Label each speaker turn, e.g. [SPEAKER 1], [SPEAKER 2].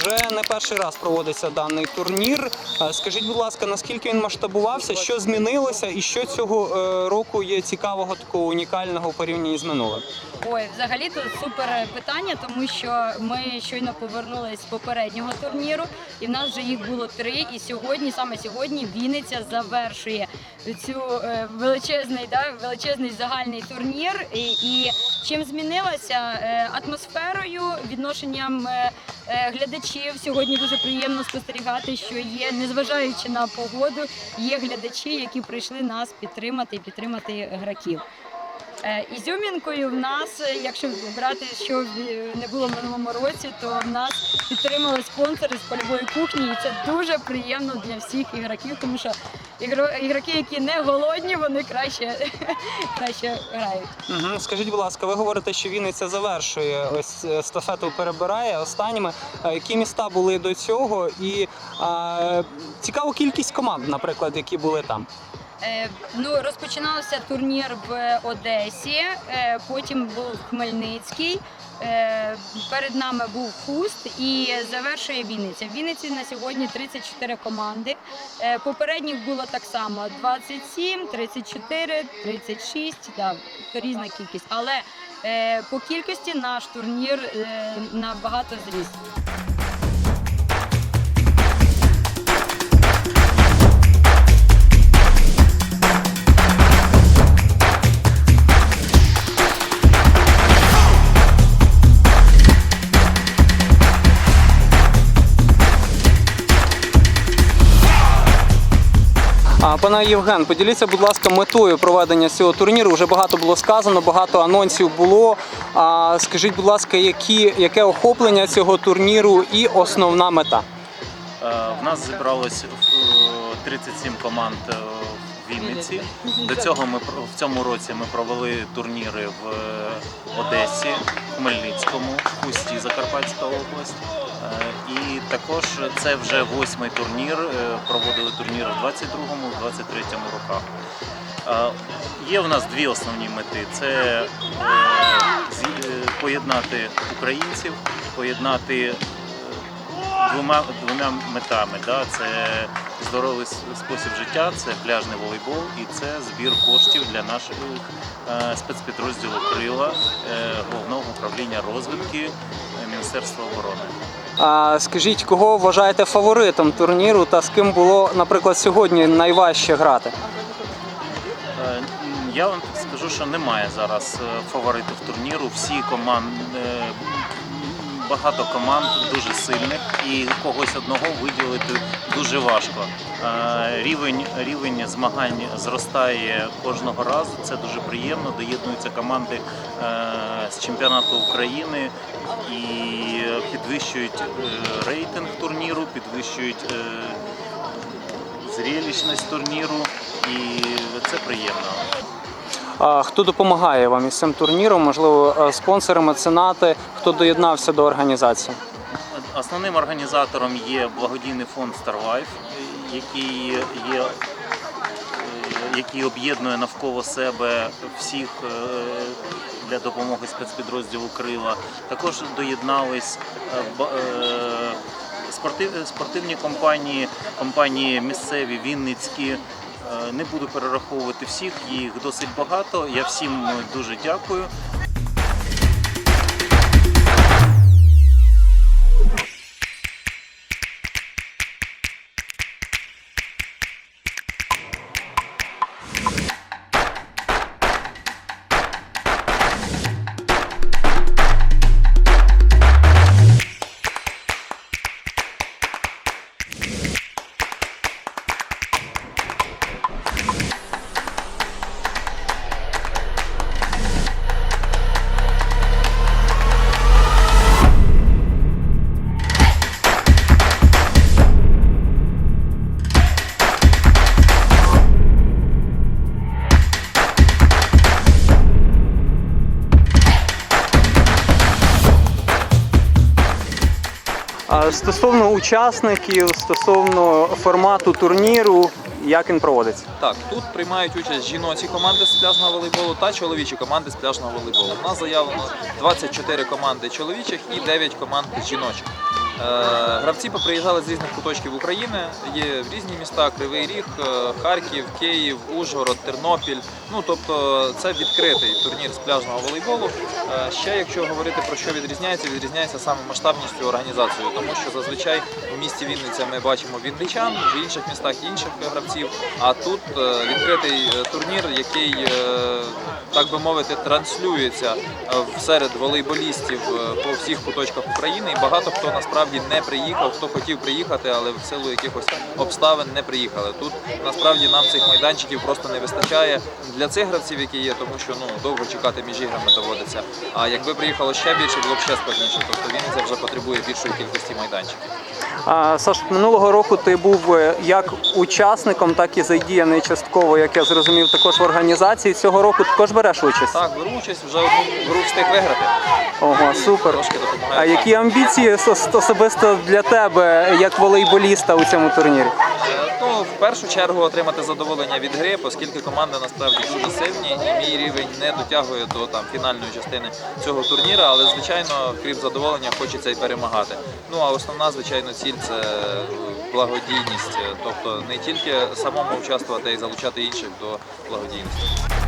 [SPEAKER 1] Уже не перший раз проводиться даний турнір. Е, Скажіть, будь ласка, наскільки він масштабувався, що змінилося і що цього е, року є цікавого такого унікального у порівнянні з минулим?
[SPEAKER 2] Ой, взагалі тут супер питання, тому що ми щойно повернулись з попереднього турніру, і в нас вже їх було три. І сьогодні, саме сьогодні, Вінниця завершує цю е, величезний, да, величезний загальний турнір. І, і чим змінилася Е, атмосферою, відношенням е, е, глядачів. Сьогодні дуже приємно спостерігати, що є, незважаючи на погоду, є глядачі, які прийшли нас підтримати і підтримати граків. Е, Ізюмінкою в нас, е, якщо брати, що не було в минулому році, то в нас підтримали спонсори з польової кухні, і це дуже приємно для всіх ігроків, тому що ігро- ігроки, які не голодні, вони краще, краще грають.
[SPEAKER 1] Угу. Скажіть, будь ласка, ви говорите, що Вінниця завершує ось е, естафету перебирає останніми. Е, Які міста були до цього? І е, цікаву кількість команд, наприклад, які були там.
[SPEAKER 2] Е, ну, розпочинався турнір в Одесі, е, потім був Хмельницький. е, Перед нами був Хуст і завершує Вінниця. В Вінниці на сьогодні 34 команди. Попередніх було так само: 27, 34, 36, да, різна кількість. Але по кількості наш турнір набагато зріс.
[SPEAKER 1] Пане Євген, поділіться, будь ласка, метою проведення цього турніру. Вже багато було сказано, багато анонсів було. Скажіть, будь ласка, які, яке охоплення цього турніру і основна мета?
[SPEAKER 3] Е, В нас зібралось е, 37 команд е, Вінниці. До цього ми в цьому році ми провели турніри в е, Одесі, Хмельницькому, Хусті, Закарпатська область. Е, І також це вже восьмий турнір. е, Проводили турніри в 22-му, в 23-му роках. Є в нас дві основні мети: це поєднати українців, поєднати двома двома метами. Да? Це здоровий спосіб життя, це пляжний волейбол і це збір коштів для нашого е, спецпідрозділу Крила е, головного управління розвідки е, Міністерства оборони.
[SPEAKER 1] А скажіть, кого вважаєте фаворитом турніру та з ким було, наприклад, сьогодні найважче грати?
[SPEAKER 3] Я вам скажу, що немає зараз фаворитів турніру. Всі команди багато команд дуже сильних і когось одного виділити дуже важко. Е, Рівень, рівень змагань зростає кожного разу. Це дуже приємно. Доєднуються команди е, з чемпіонату України і підвищують е, рейтинг турніру, підвищують зрілищність турніру, і це приємно.
[SPEAKER 1] Хто допомагає вам із цим турніром? Можливо, е, спонсори, меценати, хто доєднався до організації?
[SPEAKER 3] Основним організатором є благодійний фонд StarLife, який є. е, Який об'єднує навколо себе всіх е, для допомоги спецпідрозділу Крила. Також доєднались спортивні компанії, компанії місцеві, вінницькі. Е, Не буду перераховувати всіх, їх досить багато. Я всім дуже дякую.
[SPEAKER 1] Стосовно учасників, стосовно формату турніру, як він проводиться?
[SPEAKER 4] Так, тут приймають участь жіночі команди з пляжного волейболу та чоловічі команди з пляжного волейболу. У нас заявлено 24 команди чоловічих і 9 команд жіночих. Гравці поприїжджали з різних куточків України. Є в різні міста: Кривий Ріг, е, Харків, Київ, Ужгород, Тернопіль. Ну тобто це відкритий турнір з пляжного волейболу. Е, Ще якщо говорити про що відрізняється, відрізняється саме масштабністю організацією, тому що зазвичай у місті Вінниця ми бачимо вінничан, в інших містах інших гравців. А тут е, відкритий е, турнір, який е, так би мовити транслюється е, серед волейболістів е, по всіх куточках України. І багато хто насправді не приїхав, хто хотів приїхати, але в силу якихось обставин не приїхали. Тут насправді нам цих майданчиків просто не вистачає для цих гравців, які є, тому що ну довго чекати між іграми доводиться. А якби приїхало ще більше, було б ще складніше. Тобто Вінниця вже потребує більшої кількості майданчиків.
[SPEAKER 1] Саш, минулого року ти був е, як учасником, так і задіяний частково, як я зрозумів, також в організації. Цього року також береш участь.
[SPEAKER 4] Так, беру участь, вже одну гру встиг виграти.
[SPEAKER 1] Ого, супер. А які амбіції ос- особисто для тебе як волейболіста у цьому турнірі?
[SPEAKER 4] Ну, в першу чергу отримати задоволення від гри, оскільки команди насправді дуже сильні, і мій рівень не дотягує до там фінальної частини цього турніра. Але звичайно, крім задоволення, хочеться і перемагати. Ну а основна, звичайно, ціль це е, благодійність, тобто не тільки самому участвувати, а й залучати інших до благодійності.